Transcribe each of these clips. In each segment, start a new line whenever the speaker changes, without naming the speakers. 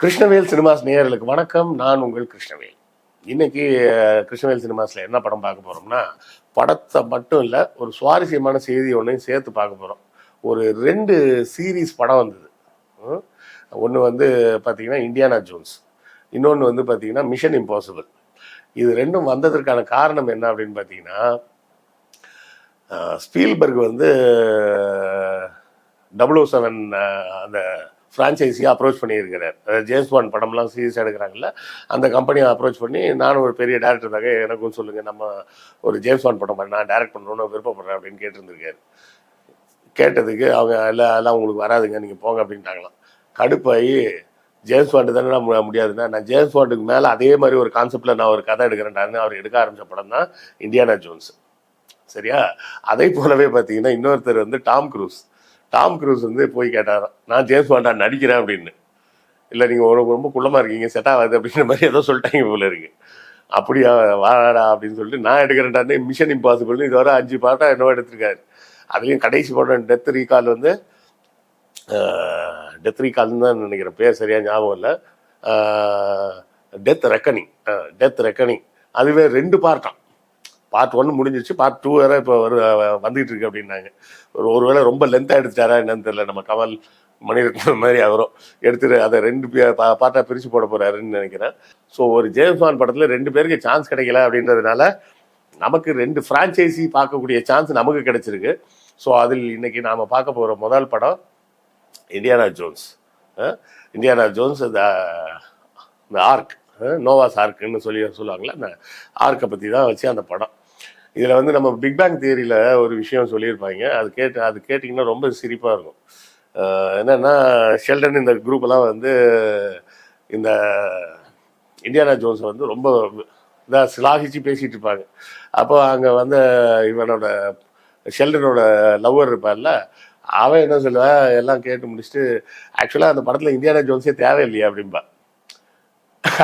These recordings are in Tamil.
கிருஷ்ணவேல் சினிமாஸ் நேயர்களுக்கு வணக்கம். நான் உங்கள் கிருஷ்ணவேல். இன்னைக்கு கிருஷ்ணவேல் சினிமாஸ்ல என்ன படம் பார்க்க போறோம்னா படத்தை மட்டும் இல்லை ஒரு சுவாரஸ்யமான செய்தி ஒன்றையும் சேர்த்து பார்க்க போறோம். ஒரு ரெண்டு சீரீஸ் படம் வந்தது. ஒன்று வந்து பார்த்தீங்கன்னா இந்தியானா ஜோன்ஸ். இன்னொன்று வந்து பார்த்தீங்கன்னா மிஷன் இம்பாசிபிள். இது ரெண்டும் வந்ததற்கான காரணம் என்ன அப்படின்னு பார்த்தீங்கன்னா ஸ்பீல்பர்க் வந்து டபுள் ஓ செவன் அந்த ஃப்ரான்ச்சைஸியை அப்ரோச் பண்ணியிருக்கிறார். அதாவது ஜேம்ஸ் பாண்ட் படம்லாம் சீரியஸ் எடுக்கிறாங்கல்ல அந்த கம்பெனியை அப்ரோச் பண்ணி நானும் ஒரு பெரிய டேரக்டர் தாங்க எனக்கும் சொல்லுங்கள் நம்ம ஒரு ஜேம்ஸ் பாண்ட் படம் நான் டேரக்ட் பண்ணணும்னு விருப்பப்படுறேன் அப்படின்னு கேட்டிருந்திருக்காரு. கேட்டதுக்கு அவங்க எல்லாம் எல்லாம் உங்களுக்கு வராதுங்க நீங்கள் போங்க அப்படின்ட்டாங்களாம். கடுப்பாகி ஜேம்ஸ் பாண்டு தானே நான் முடியாதுன்னா நான் ஜேம்ஸ் பாண்டுக்கு மேலே அதே மாதிரி ஒரு கான்செப்டில் நான் ஒரு கதை எடுக்கிறேன்டான்னு அவர் எடுக்க ஆரம்பித்த படம் தான் இந்தியானா ஜோன்ஸ் சரியா? அதே போலவே பார்த்தீங்கன்னா இன்னொருத்தர் வந்து டாம் க்ரூஸ். டாம் க்ரூஸ் வந்து போய் கேட்டாராம் நான் ஜேம்ஸ் பாண்டா நடிக்கிறேன் அப்படின்னு. இல்லை நீங்கள் ஒரு ரொம்ப குள்ளமாக இருக்கீங்க செட் ஆகாது அப்படின்ற மாதிரி ஏதோ சொல்லிட்டாங்க போல இருக்கு. அப்படியா வாடா அப்படின்னு சொல்லிட்டு நான் எடுக்கிறேன்டான்னு மிஷன் இம்பாசிபிள்னு இது வரை அஞ்சு பாட்டா என்னவோ எடுத்திருக்காரு. அதுலேயும் கடைசி படம் டெத் ரீகால் வந்து டெத் ரீகால்னு தான் நினைக்கிறேன். பேர் சரியா ஞாபகம் இல்லை. டெத் ரெக்கனிங் டெத் ரெக்கனிங் அதுவே ரெண்டு பார்ட்டாம் பார்ட் ஒன்று முடிஞ்சிச்சு பார்ட் டூ வேற இப்போ வரு வந்துகிட்டு இருக்கு அப்படின்னாங்க. ஒரு ஒருவேளை ரொம்ப லென்த்தாக எடுத்துட்டாரா என்னன்னு தெரியல நம்ம கமல் மணிரத்னம் மாதிரி அவரும் எடுத்துட்டு அதை ரெண்டு பார்ட்டாக பிரித்து போட போகிறாருன்னு நினைக்கிறேன். ஸோ ஒரு ஜேம்ஸ் படத்தில் ரெண்டு பேருக்கு சான்ஸ் கிடைக்கல அப்படின்றதுனால நமக்கு ரெண்டு ஃப்ரான்ச்சைசி பார்க்கக்கூடிய சான்ஸ் நமக்கு கிடைச்சிருக்கு. ஸோ அதில் இன்னைக்கு நாம் பார்க்க போகிற முதல் படம் இந்தியானா ஜோன்ஸ். இந்தியானா ஜோன்ஸ் இந்த இந்த ஆர்க் நோவாஸ் ஆர்க்குன்னு சொல்லி சொல்லுவாங்களே அந்த ஆர்க்கை பற்றி தான் வச்சு அந்த படம். இதில் வந்து நம்ம பிக் பேங் தியரியில் ஒரு விஷயம் சொல்லியிருப்பாங்க. அது கேட்டு அது கேட்டிங்கன்னா ரொம்ப சிரிப்பாக இருக்கும். என்னென்னா ஷெல்டன் இந்த குரூப்பெல்லாம் வந்து இந்த இந்தியானா ஜோன்ஸை வந்து ரொம்ப இதாக சிலாகிச்சு பேசிகிட்டு இருப்பாங்க. அப்போ அங்கே வந்து இவனோட ஷெல்டனோட லவ்வர் இருப்பார்ல அவன் என்ன சொல்லுவான்? எல்லாம் கேட்டு முடிச்சுட்டு ஆக்சுவலாக அந்த படத்தில் இந்தியானா ஜோன்ஸே தேவையில்லையா அப்படின்பா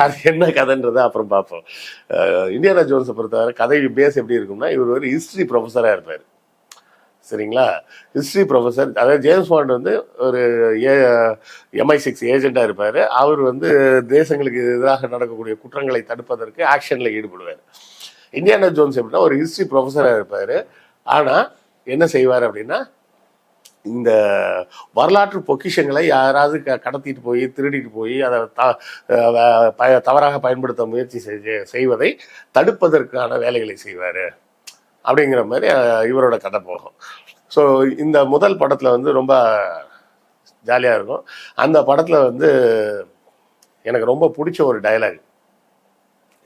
அது என்ன கதைன்றதை அப்புறம் பார்ப்போம். இந்தியானா ஜோன்ஸை பொறுத்தவரை கதை பேஸ் எப்படி இருக்கும்னா இவர் ஒரு ஹிஸ்ட்ரி ப்ரொஃபஸராக இருப்பார். சரிங்களா? ஹிஸ்ட்ரி ப்ரொஃபஸர் அதாவது ஜேம்ஸ் பாண்ட் வந்து ஒரு ஏ எம்ஐ சிக்ஸ் ஏஜெண்டாக இருப்பார். அவர் வந்து தேசங்களுக்கு எதிராக நடக்கக்கூடிய குற்றங்களை தடுப்பதற்கு ஆக்ஷனில் ஈடுபடுவார். இந்தியானா ஜோன்ஸ் எப்படின்னா ஒரு ஹிஸ்ட்ரி ப்ரொஃபஸராக இருப்பார். ஆனால் என்ன செய்வார் அப்படின்னா இந்த வரலாற்று பொக்கிஷங்களை யாராவது க கடத்திட்டு போய் திருடிட்டு போய் அதை த தவறாக பயன்படுத்த முயற்சி செய்வதை தடுப்பதற்கான வேலைகளை செய்வார். அப்படிங்கிற மாதிரி இவரோட கதை போகும். ஸோ இந்த முதல் படத்தில் வந்து ரொம்ப ஜாலியாக இருக்கும். அந்த படத்தில் வந்து எனக்கு ரொம்ப பிடிச்ச ஒரு டயலாக்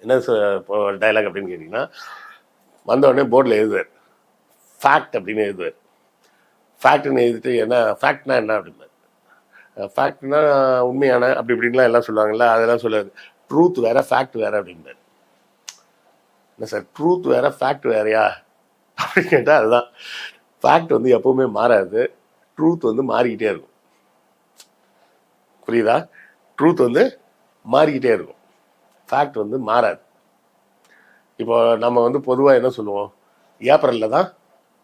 என்ன டயலாக் அப்படின்னு கேட்டிங்கன்னா வந்தவுடனே போர்டில் எழுதுவார். ஃபேக்ட் அப்படின்னு எழுதுவார். ஃபேக்ட்னு எழுதிட்டு என்ன ஃபேக்ட்னா என்ன அப்படின்னா ஃபேக்ட்னா உண்மையான அப்படி இப்படின்லாம் எல்லாம் சொல்லுவாங்கல்ல அதெல்லாம் சொல்லாது ட்ரூத் வேற ஃபேக்ட் வேற அப்படின்னு என்ன சார் ட்ரூத் வேற ஃபேக்ட் வேறையா? அப்படின்னு கேட்டால் அதுதான். ஃபேக்ட் வந்து எப்பவுமே மாறாது. ட்ரூத் வந்து மாறிக்கிட்டே இருக்கும். புரியுதா? ட்ரூத் வந்து மாறிக்கிட்டே இருக்கும். ஃபேக்ட் வந்து மாறாது. இப்போ நம்ம வந்து பொதுவாக என்ன சொல்லுவோம்? ஏப்ரலில் தான்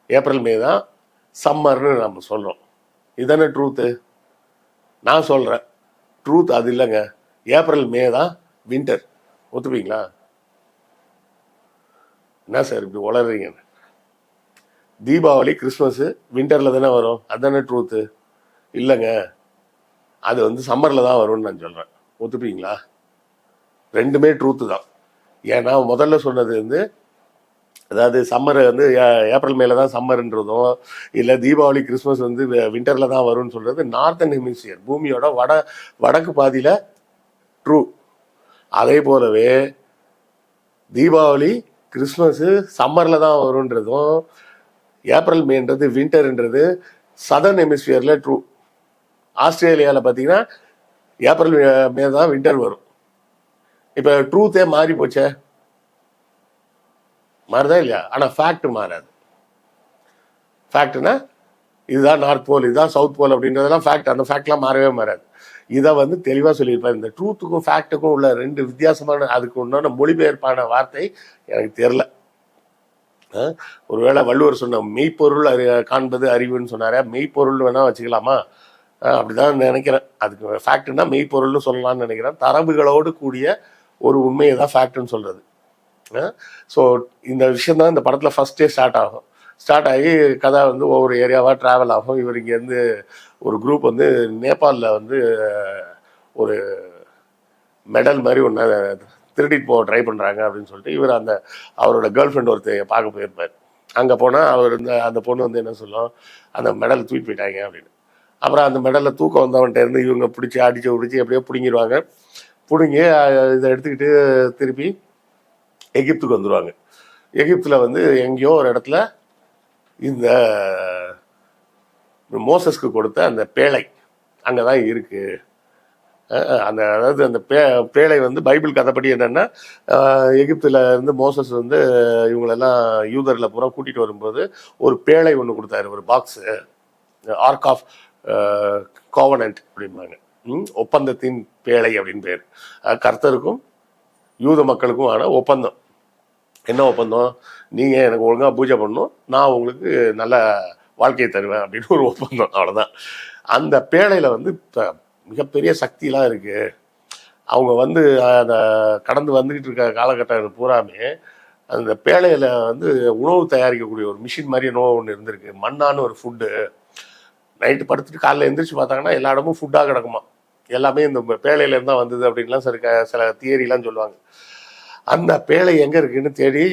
ஏப்ரல் மே தான் சம்மர்னு நம்ம சொல்கிறோம் இதானே ட்ரூத்து நான் சொல்கிறேன் ட்ரூத் அது இல்லைங்க. ஏப்ரல் மே தான் வின்டர் ஒத்துப்பீங்களா? என்ன சார் இப்படி உளறீங்க? தீபாவளி கிறிஸ்மஸ்ஸு வின்டரில் தானே வரும். அதுதானே ட்ரூத்து இல்லைங்க. அது வந்து சம்மரில் தான் வரும்னு நான் சொல்கிறேன் ஒத்துப்பீங்களா? ரெண்டுமே ட்ரூத்து தான். ஏன்னா முதல்ல சொன்னது வந்து அதாவது சம்மர் வந்து ஏப்ரல் மேல தான் சம்மர்ன்றதும் இல்லை தீபாவளி கிறிஸ்மஸ் வந்து விண்டரில் தான் வரும்னு சொல்றது நார்த்தன் ஹெமிஸ்பியர் பூமியோட வட வடக்கு பாதியில் ட்ரூ அதே போலவே தீபாவளி கிறிஸ்மஸ் சம்மரில் தான் வரும்ன்றதும் ஏப்ரல் மேன்றது வின்டர்ன்றது சதர்ன் ஹெமிஸ்பியரில் ட்ரூ ஆஸ்திரேலியாவில் பார்த்தீங்கன்னா ஏப்ரல் மே- மே தான் வின்டர் வரும். இப்போ ட்ரூத்தே மாறி போச்சே மாறுதா இல்லையா? ஆனால் ஃபேக்ட் மாறாது. ஃபேக்ட்னா இதுதான் நார்த் போல் இதுதான் சவுத் போல் அப்படின்றதெல்லாம் ஃபேக்ட் அந்த ஃபேக்ட்லாம் மாறவே மாறாது. இதை வந்து தெளிவாக சொல்லியிருப்பார். இந்த ட்ரூத்துக்கும் ஃபேக்ட்டுக்கும் உள்ள ரெண்டு வித்தியாசமான அதுக்கு உண்டான மொழிபெயர்ப்பான வார்த்தை எனக்கு தெரில ஒருவேளை வள்ளுவர் சொன்ன மெய்ப்பொருள் அறி காண்பது அறிவுன்னு சொன்னாரே? மெய்ப்பொருள் வேணால் வச்சுக்கலாமா? அப்படிதான் நினைக்கிறேன். அதுக்கு ஃபேக்ட்னா மெய்ப்பொருள்னு சொல்லலாம்னு நினைக்கிறேன். தரவுகளோடு கூடிய ஒரு உண்மையை தான் ஃபேக்ட்னு சொல்கிறது ஸோ இந்த விஷயம் தான் இந்த படத்தில் ஃபஸ்ட்டே ஸ்டார்ட் ஆகும். ஸ்டார்ட் ஆகி கதை வந்து ஒவ்வொரு ஏரியாவாக ட்ராவல் ஆகும். இவர் இங்கேருந்து ஒரு குரூப் வந்து நேபாளில் வந்து ஒரு மெடல் மாதிரி ஒன்று திருடிட்டு போக ட்ரை பண்ணுறாங்க அப்படின்னு சொல்லிட்டு இவர் அந்த அவரோட கேர்ள் ஃப்ரெண்ட் ஒருத்தைய பார்க்க போயிருப்பார். அங்கே போனால் அவர் இந்த அந்த பொண்ணு வந்து என்ன சொல்லும் அந்த மெடல் தூக்கி போயிட்டாங்க அப்படின்னு. அப்புறம் அந்த மெடலில் தூக்கம் வந்தவன்கிட்ட இருந்து இவங்க பிடிச்சி அடித்து பிடிச்சி எப்படியோ பிடுங்கிடுவாங்க. பிடுங்கி இதை எடுத்துக்கிட்டு திருப்பி எகிப்துக்கு வந்துடுவாங்க எகிப்தில் வந்து எங்கேயோ ஒரு இடத்துல இந்த மோசஸ்க்கு கொடுத்த அந்த பேழை அங்கே தான் இருக்குது அந்த அதாவது அந்த பே பேழை வந்து பைபிள் கதைப்படி என்னென்னா எகிப்தில் இருந்து மோசஸ் வந்து இவங்களெல்லாம் யூதரில் பூரா கூட்டிகிட்டு வரும்போது ஒரு பேழை ஒன்று கொடுத்தாரு ஒரு பாக்ஸு ஆர்க் ஆஃப் கோவனன்ட் அப்படிம்பாங்க. ம், ஒப்பந்தத்தின் பேழை அப்படின்னு பேர். கர்த்தருக்கும் யூத மக்களுக்கும் ஆன ஒப்பந்தம். என்ன ஒப்பந்தம்? நீங்கள் எனக்கு ஒழுங்காக பூஜை பண்ணணும் நான் உங்களுக்கு நல்ல வாழ்க்கையை தருவேன் அப்படின்னு ஒரு ஒப்பந்தம். அவ்வளோதான் அந்த பேழையில் வந்து இப்போ மிகப்பெரிய சக்தியெலாம் இருக்குது அவங்க வந்து அந்த கடந்து வந்துக்கிட்டு இருக்க காலகட்டம் பூராமே அந்த பேழையில் வந்து உணவு தயாரிக்கக்கூடிய ஒரு மிஷின் மாதிரி என்னவோ ஒன்று இருந்திருக்கு. மண்ணான்னு ஒரு ஃபுட்டு நைட்டு படுத்துட்டு காலையில் எந்திரிச்சு பார்த்தாங்கன்னா எல்லா இடமும் ஃபுட்டாக கிடக்குமா எல்லாமே இந்த பேழையில தான் வந்தது அப்படின்லாம் சில சில தியரிலாம் சொல்லுவாங்க. அந்த பேழை எங்க இருக்குன்னு தேடி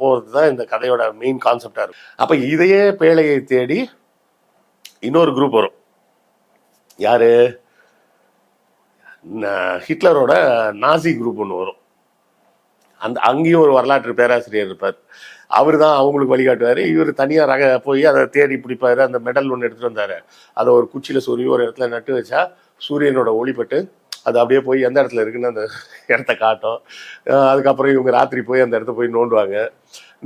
போகிறது தான் இந்த கதையோட மெயின் கான்செப்டாக இருக்கும். அப்போ இதையே பேழையை தேடி இன்னொரு குரூப் வரும். யார்? ஹிட்லரோட நாசி குரூப் ஒன்று வரும். அந்த அங்கேயும் ஒரு வரலாற்று பேராசிரியர் இருப்பார். அவர் தான் அவங்களுக்கு வழிகாட்டுவார். இவர் தனியாக ரக போய் அதை தேடி பிடிப்பாரு. அந்த மெடல் ஒன்று எடுத்துட்டு வந்தாரு. அதை ஒரு குச்சியில் சொருவி ஒரு இடத்துல நட்டு வச்சா சூரியனோட ஒளிப்பட்டு அது அப்படியே போய் எந்த இடத்துல இருக்குன்னு அந்த இடத்த காட்டும். அதுக்கப்புறம் இவங்க ராத்திரி போய் அந்த இடத்த போய் நோண்டுவாங்க.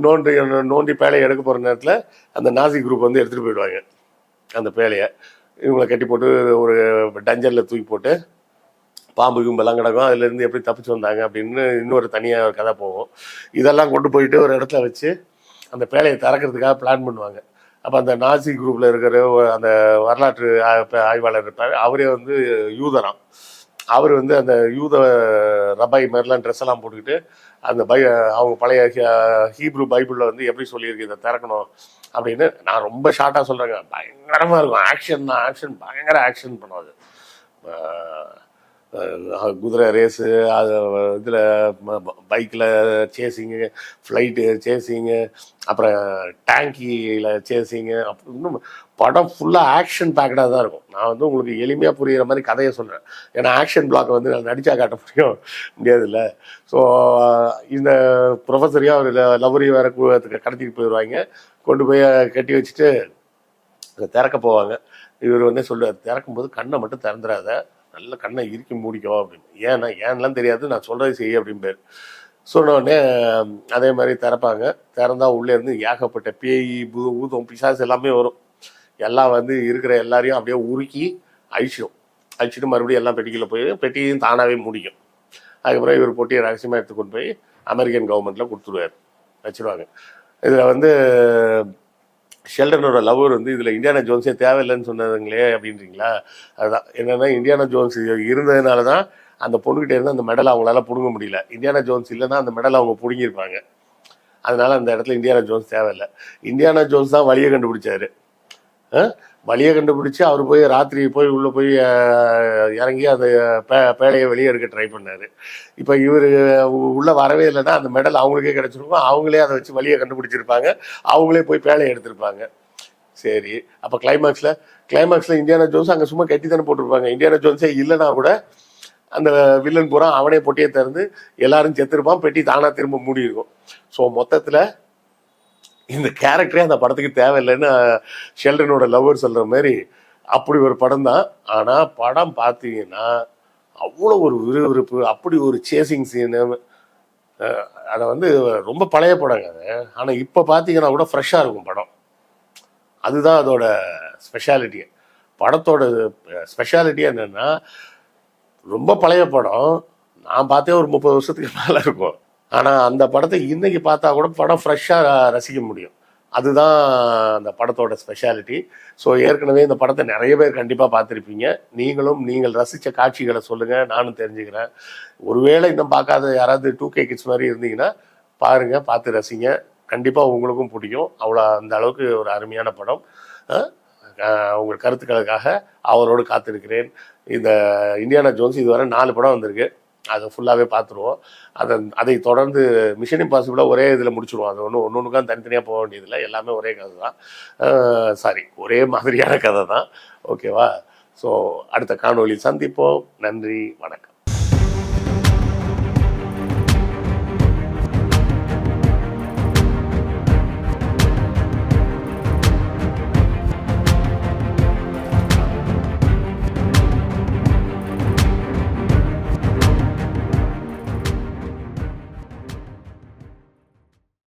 நோண்டி நோண்டி பேழையை எடுக்க போகிற நேரத்தில் அந்த நாசி குரூப் வந்து எடுத்துகிட்டு போயிடுவாங்க. அந்த பேழையை. இவங்களை கட்டி போட்டு ஒரு டஞ்சரில் தூக்கி போட்டு பாம்பு கும்பெல்லாம் கிடக்கும். அதுலேருந்து எப்படி தப்பிச்சு வந்தாங்க அப்படின்னு இன்னொரு தனியாக ஒரு கதை போகும். இதெல்லாம் கொண்டு போயிட்டு ஒரு இடத்துல வச்சு அந்த பேழையை திறக்கிறதுக்காக பிளான் பண்ணுவாங்க. அப்போ அந்த நாசி குரூப்பில் இருக்கிற அந்த வரலாற்று ஆய்வாளர் இருப்பார். அவரே வந்து யூதராம். அவர் வந்து அந்த யூத ரபாய் மாதிரிலாம் ட்ரெஸ் எல்லாம் போட்டுக்கிட்டு அந்த பை அவங்க பழைய ஹீ- பைபிளில் வந்து எப்படி சொல்லியிருக்கு இதை திறக்கணும் அப்படின்னு நான் ரொம்ப ஷார்ட்டாக சொல்கிறேங்க பயங்கரமாக இருக்கும். ஆக்ஷன் தான் ஆக்ஷன் பயங்கர ஆக்ஷன் பண்ணுவாது குதிரை ரேஸு அது இதில் பைக்கில் சேசிங்கு ஃப்ளைட்டு சேசிங்கு அப்புறம் டேங்கியில் சேசிங்கு அப்புறம் இன்னும் படம் ஃபுல்லாக ஆக்ஷன் பேக்கடாக தான் இருக்கும். நான் வந்து உங்களுக்கு எளிமையாக புரிகிற மாதிரி கதையை சொல்கிறேன் ஏன்னா ஆக்ஷன் பிளாக் வந்து நான் நடித்தா காட்ட முடியும் முடியாதுல்ல. ஸோ இந்த ப்ரொஃபஸரையும் அவர் லவரி வேறு கடத்திட்டு போயிடுவாங்க கொண்டு போய் கட்டி வச்சுட்டு அதை திறக்க போவாங்க. இவர் வந்து சொல்லுவார் திறக்கும்போது கண்ணை மட்டும் திறந்துடாத. நல்ல கண்ணை இறுக்கி மூடிக்கோ அப்படின்னு. ஏன்னா ஏன்லாம் தெரியாது நான் சொல்றது செய்ய அப்படிம்பாரு சொன்ன அதே மாதிரி திறப்பாங்க. திறந்தா உள்ளே இருந்து ஏகப்பட்ட பேய் பூ ஊதம் பிசாசு எல்லாமே வரும். எல்லாம் வந்து இருக்கிற எல்லாரையும் அப்படியே உருக்கி அழிச்சிடும். அழிச்சிட்டு மறுபடியும் எல்லாம் பெட்டிக்கில் போய் பெட்டியும் தானாகவே முடிக்கும். அதுக்கப்புறம் இவர் போட்டியை ரகசியமாக எடுத்து கொண்டு போய் அமெரிக்கன் கவர்மெண்ட்டில் கொடுத்துருவார் வச்சுருவாங்க. இதில் வந்து ஷெல்டனோட லவர் வந்து இதில் இந்தியானா ஜோன்ஸே தேவையில்லைன்னு சொன்னதுங்களே அப்படின்றீங்களா? அதுதான். என்னென்னா இந்தியானா ஜோன்ஸ் இருந்ததுனால தான் அந்த பொண்ணுக்கிட்டே இருந்து அந்த மெடல் அவங்களால பிடுங்க முடியல. இந்தியானா ஜோன்ஸ் இல்லைன்னா அந்த மெடல் அவங்க பிடுங்கியிருப்பாங்க. அதனால அந்த இடத்துல இந்தியானா ஜோன்ஸ் தேவையில்லை. இந்தியானா ஜோன்ஸ் தான் வழியை கண்டுபிடிச்சாரு. வழியை கண்டுபிடிச்சு அவர் போய் ராத்திரி போய் உள்ளே போய் இறங்கி அந்த பே- பேழையை வெளியே எடுக்க ட்ரை பண்ணார். இப்போ இவர் உள்ளே வரவே இல்லைன்னா அந்த மெடல் அவங்களுக்கே கிடச்சிருக்கும். அவங்களே அதை வச்சு வழியை கண்டுபிடிச்சிருப்பாங்க. அவங்களே போய் பேழையை எடுத்திருப்பாங்க. சரி அப்போ கிளைமேக்ஸில் கிளைமாக்ஸில் இந்தியானா ஜோன்ஸ் அங்கே சும்மா கட்டி தானே போட்டிருப்பாங்க. இந்தியானா ஜோன்ஸே இல்லைன்னா கூட அந்த வில்லன் பூரா அவனே பொட்டியை திறந்து எல்லாரும் செத்துருப்பான். பெட்டி தானாக திரும்ப மூடி இருக்கும் ஸோ மொத்தத்தில் இந்த கேரக்டரே அந்த படத்துக்கு தேவையில்லைன்னு ஷெல்டனோட லவ்வர் சொல்கிற மாதிரி அப்படி ஒரு படம் தான். ஆனால் படம் பார்த்தீங்கன்னா அவ்வளோ ஒரு விறுவிறுப்பு அப்படி ஒரு சேசிங் சீனு அதை வந்து ரொம்ப பழைய படங்க அது. ஆனால் இப்போ பார்த்தீங்கன்னா கூட ஃப்ரெஷ்ஷாக இருக்கும் படம். அதுதான் அதோட ஸ்பெஷாலிட்டி படத்தோட ஸ்பெஷாலிட்டி என்னென்னா ரொம்ப பழைய படம். நான் பார்த்தே ஒரு முப்பது வருஷத்துக்கு மேலே இருக்கும். ஆனால் அந்த படத்தை இன்னைக்கு பார்த்தா கூட படம் ஃப்ரெஷ்ஷாக ரசிக்க முடியும். அதுதான் அந்த படத்தோட ஸ்பெஷாலிட்டி ஸோ ஏற்கனவே இந்த படத்தை நிறைய பேர் கண்டிப்பாக பார்த்துருப்பீங்க. நீங்களும் நீங்கள் ரசித்த காட்சிகளை சொல்லுங்கள் நானும் தெரிஞ்சுக்கிறேன். ஒருவேளை இன்னும் பார்க்காத யாராவது டூ கே கிட்ஸ் மாதிரி இருந்தீங்கன்னா பாருங்கள் பார்த்து ரசிங்க. கண்டிப்பாக உங்களுக்கும் பிடிக்கும். அவ்வளோ அந்த அளவுக்கு ஒரு அருமையான படம். உங்கள் கருத்துக்களுக்காக அவரோடு காத்திருக்கிறேன். இந்த இந்தியானா ஜோன்ஸ் இதுவரை நாலு படம் வந்திருக்கு. அதை ஃபுல்லாகவே பார்த்துருவோம். அதை அதை தொடர்ந்து மிஷன் இம்பாசிபிளாக ஒரே இதில் முடிச்சுடுவோம் அது ஒன்று ஒன்று ஒன்றுக்காக தனித்தனியாக போக வேண்டியதில்லை. எல்லாமே ஒரே கதை தான் சாரி ஒரே மாதிரியான கதை தான் ஓகேவா ஸோ அடுத்த காணொளி சந்திப்போம். நன்றி வணக்கம்.